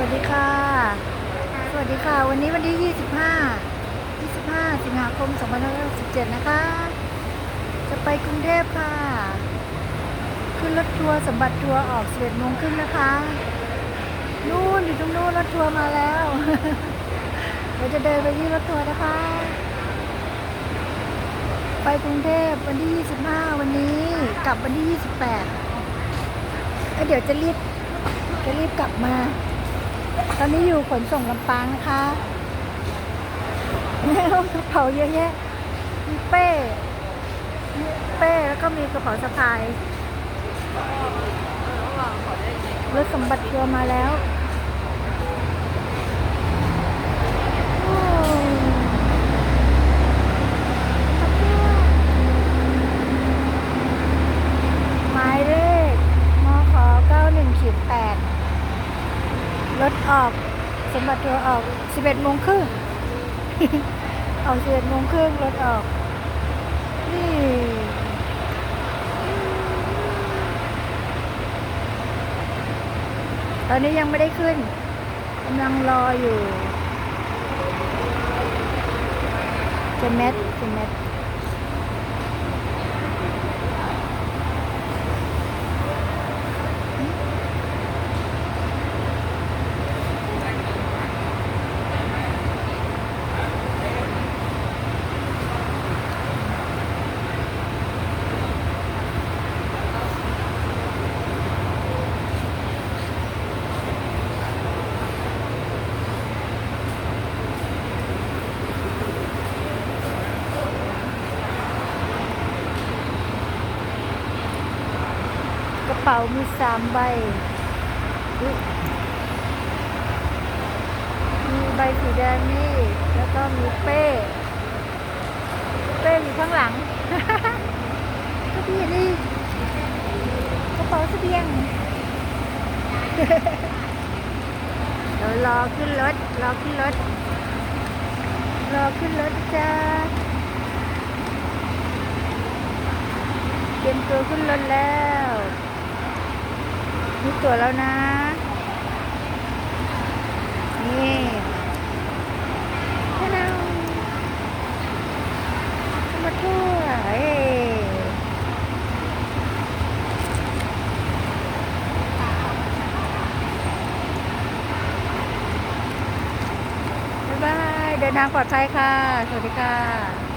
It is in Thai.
วัสดีค่ะ สวัสดีค่ะ วันนี้วันที่ 25 25 สิงหาคม 2567 นะคะ จะไปกรุงเทพค่ะ ขึ้นรถทัวร์สมบัติทัวร์ออก11โมงครึ่งนะคะ นู่นอยู่ตรงนู้นรถทัวร์มาแล้วเราจะเดินไปที่รถทัวร์นะคะ ไปกรุงเทพวันที่ 25 วันนี้กลับวันที่ 28แล้วเดี๋ยวจะรีบจะรีบกลับมา ตอนนี้อยู่ขนส่งลำปางนะคะแม่กระเป๋าเยอะแยะมีเป้มีเป้แล้วก็มีกระเป๋าสะพายรถสมบัติทัวร์มาแล้วโอ้ขอบคุณหมายเลขมข91ขีด8 รถออกสมบัติทัวร์ออก 11โมงครึ่งออก11โมงครึ่งรถออก นี่ตอนนี้ยังไม่ได้ขึ้นกำลังรออยู่เจเม็ดเจเม็ด ป๋ามีสามใบ มีใบสีแดงนี่ แล้วก็มีเป้ เป้อยู่ข้างหลังก็ดีนี่กระเป๋าเสบียงเดี๋ยวรอขึ้นรถ รอขึ้นรถ รอขึ้นรถจ้า เตรียมตัวขึ้นรถแล้ว มีตั๋วแล้วนะ นี่ฮัลโหลมาทั่วเอ้บ๊ายบาย เดินทางปลอดภัยค่ะ สวัสดีค่ะ